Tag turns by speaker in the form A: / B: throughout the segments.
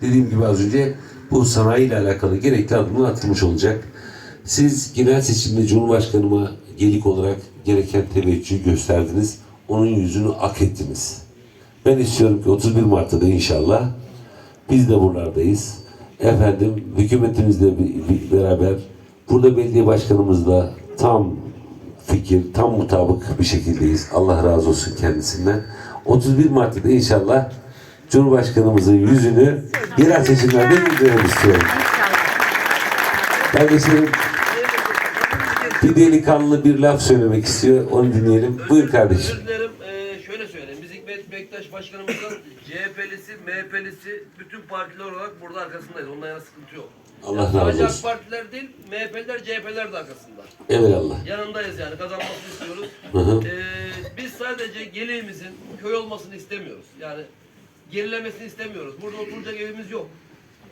A: Dediğim gibi az önce bu sanayi ile alakalı gerekli adımlar atılmış olacak. Siz genel seçimde Cumhurbaşkanıma gelik olarak gereken teveccühü gösterdiniz. Onun yüzünü ak ettiniz. Ben istiyorum ki 31 Mart'ta da inşallah biz de buralardayız. Efendim hükümetimizle beraber burada belediye başkanımızla tam fikir, tam mutabık bir şekildeyiz. Allah razı olsun kendisinden. 31 Mart'ta da inşallah Cumhurbaşkanımızın yüzünü yerel seçimlerde güldürelim istiyorum. Şimdi bir delikanlı bir laf söylemek istiyor. Onu dinleyelim. Buyur kardeşim.
B: Özür dilerim. Ee, şöyle söyleyeyim. Biz Hikmet Bektaş Başkanımızın CHP'lisi, MHP'lisi bütün partiler olarak burada arkasındayız. Ondan yana sıkıntı yok.
A: Allah
B: Yani
A: razı olsun.
B: partiler değil, MHP'liler, CHP'ler de arkasında.
A: Evelallah.
B: Yanındayız yani. Kazanmasını istiyoruz.
A: Hı hı.
B: Ee, biz sadece geleğimizin köy olmasını istemiyoruz. Yani gerilemesini istemiyoruz. Burada oturacak evimiz yok.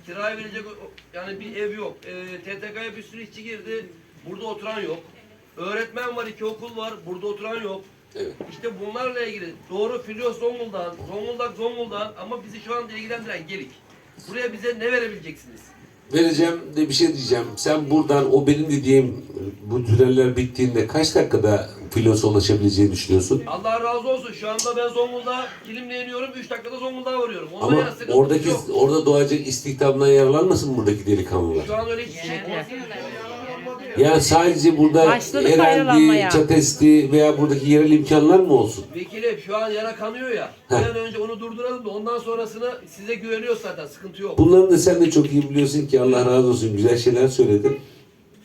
B: Kiraya verecek yani bir ev yok. Ee, TTK'ya bir sürü işçi girdi. Burada oturan yok. Öğretmen var, iki okul var. Burada oturan yok.
A: Evet.
B: İşte bunlarla ilgili doğru Filyo Zonguldak, Zonguldak Zonguldak ama bizi şu anda ilgilendiren gelik. Buraya bize ne verebileceksiniz?
A: Vereceğim de bir şey diyeceğim. Sen buradan o benim dediğim bu tüneller bittiğinde kaç dakikada filosa ulaşabileceğini düşünüyorsun?
B: Allah razı olsun. Şu anda ben Zonguldak'a kilimle iniyorum. 3 dakikada Zonguldak'a varıyorum. Ondan
A: Ama
B: yana sıkıntı
A: oradaki
B: yok.
A: orada doğacak istihdamdan yararlanmasın buradaki delikanlılar?
B: Şu an öyle hiçbir şey yok.
A: Yani sadece burada
C: Başladık
A: Erendi,
C: ayrılanmaya.
A: Çatesti veya buradaki yerel imkanlar mı olsun?
B: Vekilim şu an yara kanıyor ya. Bir an önce onu durduralım da ondan sonrasını size güveniyoruz zaten. Sıkıntı yok.
A: Bunların da sen de çok iyi biliyorsun ki Allah razı olsun güzel şeyler söyledin.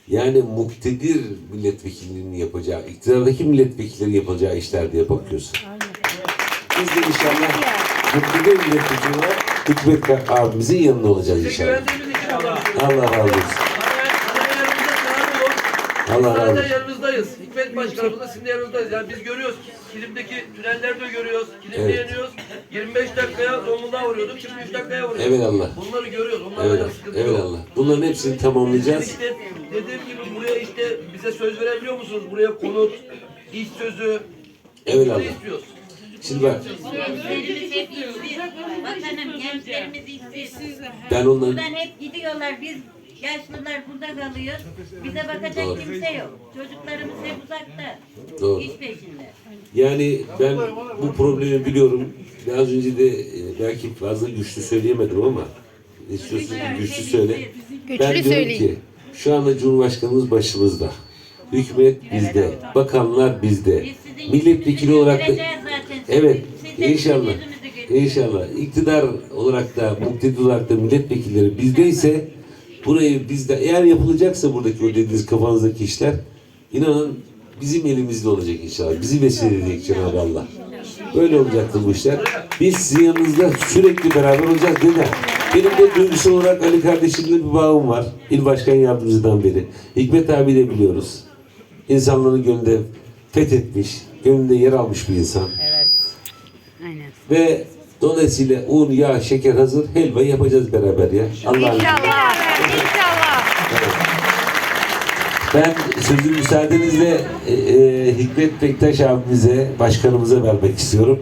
A: Yani muktedir milletvekilinin yapacağı, iktidardaki milletvekilleri yapacağı işler diye bakıyorsun. Biz de inşallah muktedir milletvekili olarak Hikmet abimizin yanında olacağız inşallah.
B: Allah
A: razı olsun. Allah razı
B: Hala
A: olsun.
B: yanınızdayız. Hikmet Başkanımız da sizin de yanınızdayız. Yani biz görüyoruz. Kilimdeki tünellerde görüyoruz. Kilimde
A: Evet.
B: yeniyoruz. 25 dakikaya Zonguldak'a vuruyorduk. Şimdi 3 dakikaya vuruyoruz.
A: Evelallah.
B: Bunları görüyoruz. Onlarla
A: Evet,
B: evet, sıkıntı yok.
A: eyvallah. Bunların hepsini tamamlayacağız.
B: İşte dediğim gibi buraya işte bize söz verebiliyor musunuz? Buraya konut, iş sözü.
A: Eyvallah.
B: Bunu istiyoruz.
A: Şimdi bak.
D: Vatanım gençlerimiz işsiz.
A: ben onların
D: Buradan hep gidiyorlar. Biz yaşlılar burada kalıyor. Bize bakacak
A: Doğru.
D: kimse yok. Çocuklarımız hep uzakta.
A: Doğru.
D: İş peşinde.
A: Yani ben bu problemi biliyorum. Az önce de e, belki fazla güçlü söyleyemedim ama istiyorsun ki güçlü söyle.
C: Güçlü
A: ben diyorum
C: söyleyin.
A: ki şu anda Cumhurbaşkanımız başımızda. Hükümet bizde. Bakanlar bizde.
D: Biz sizin
A: Milletvekili
D: yüzünüzü
A: olarak da
D: göreceğiz zaten.
A: evet
D: Siz de bizim
A: inşallah
D: göreceğiz.
A: inşallah iktidar olarak da muktedir olarak da milletvekilleri bizdeyse burayı bizde eğer yapılacaksa buradaki o dediğiniz kafanızdaki işler inanın bizim elimizde olacak inşallah. Bizi vesile edecek Cenab-ı Allah. Böyle olacaktır bu işler. Biz sizin yanınızda sürekli beraber olacağız. Neden? Benim de duygusal olarak Ali kardeşimle bir bağım var. İl Başkan Yardımcıdan beri. Hikmet abi de biliyoruz. İnsanların gönlünde fethetmiş, gönlünde yer almış bir insan.
C: Evet. Aynen.
A: Ve dolayısıyla un, yağ, şeker hazır. Helva yapacağız beraber ya. Allah'ın
C: İnşallah. İnşallah.
A: Ben sözü müsaadenizle e, e, Hikmet Bektaş abimize, başkanımıza vermek istiyorum.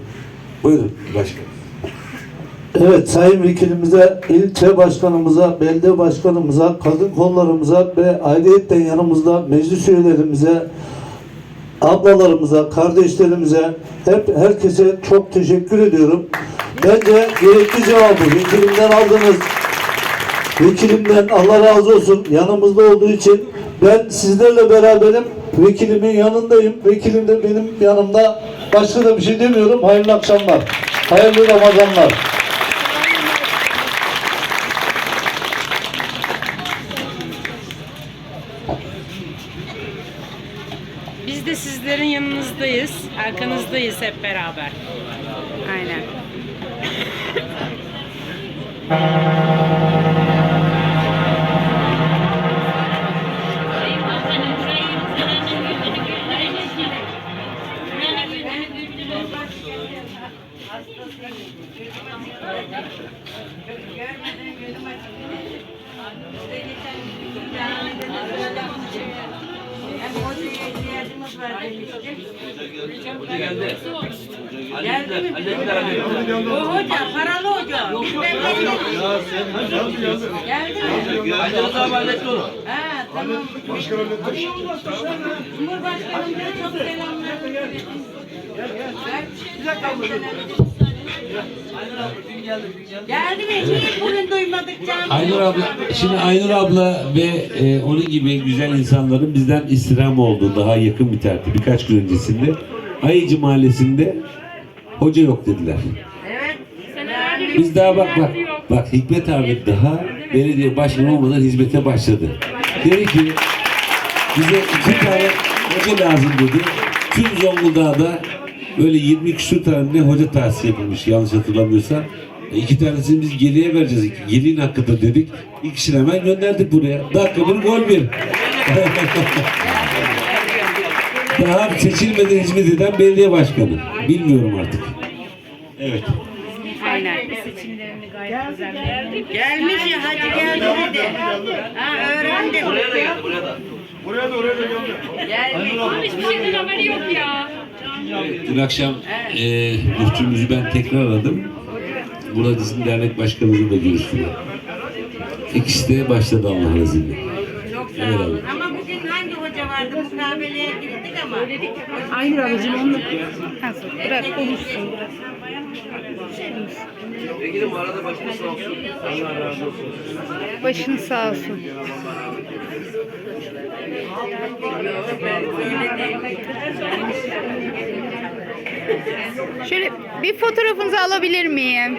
A: Buyurun başkan.
E: Evet Sayın Vekilimize, ilçe başkanımıza, belediye başkanımıza, kadın kollarımıza ve ayrıyetten yanımızda meclis üyelerimize, ablalarımıza, kardeşlerimize, hep herkese çok teşekkür ediyorum. Bence gerekli cevabı vekilimden aldınız. Vekilimden Allah razı olsun yanımızda olduğu için ben sizlerle beraberim. Vekilimin yanındayım. Vekilim de benim yanımda. Başka da bir şey demiyorum. Hayırlı akşamlar. Hayırlı Ramazanlar.
C: Biz de sizlerin yanınızdayız. Arkanızdayız hep beraber. Aynen.
D: Görmeden gözüm açılıyor. Size geçen gün camide de böyle konuşuyor. Hem hocaya ihtiyacımız var demiştik. Geldi mi? O hoca, paralı hoca. Geldi mi?
B: Aydınız abi halletti onu.
D: Ha tamam. Cumhurbaşkanımıza çok selamlar. Geldi mi? Hiç bugün duymadık canım.
A: Aynur abla, şimdi Aynur abla ve e, onun gibi güzel insanların bizden istirham olduğu daha yakın bir tarihte birkaç gün öncesinde Ayıcı Mahallesi'nde hoca yok dediler.
D: Evet.
A: Biz daha bak bak bak Hikmet abi daha belediye başkanı olmadan hizmete başladı. Dedi ki bize iki tane hoca lazım dedi. Tüm Zonguldak'ta böyle 20 küsur tane ne hoca tahsis yapılmış yanlış hatırlamıyorsam. E, iki tanesini biz Geli'ye vereceğiz. Geli'nin hakkında dedik. İkisini hemen gönderdik buraya. Dakika bir gol bir. Daha seçilmeden hizmet eden belediye başkanı. Bilmiyorum artık. Evet.
C: Aynen. Seçimlerini gayet güzel beğendik.
D: Gelmiş ya hacı geldi dedi. Ha öğrendim.
B: Buraya da geldi buraya da.
D: Gelmiş.
C: Hiçbir şeyden haberi yok ya.
A: Dün akşam e, müftümüzü ben tekrar aradım. Burada bizim dernek başkanımızla da görüştüm. İkisi de başladı izniyle.
D: Çok sağ
A: Evet
D: olun. Ama bugün hangi hoca vardı? Mukabeleye girdik ama.
C: Aynur ablacığım onu bırak
D: konuşsun.
B: Vekilim bu arada başınız sağ olsun. Allah razı olsun.
C: Başın sağ olsun.
F: Şöyle bir fotoğrafınızı alabilir miyim?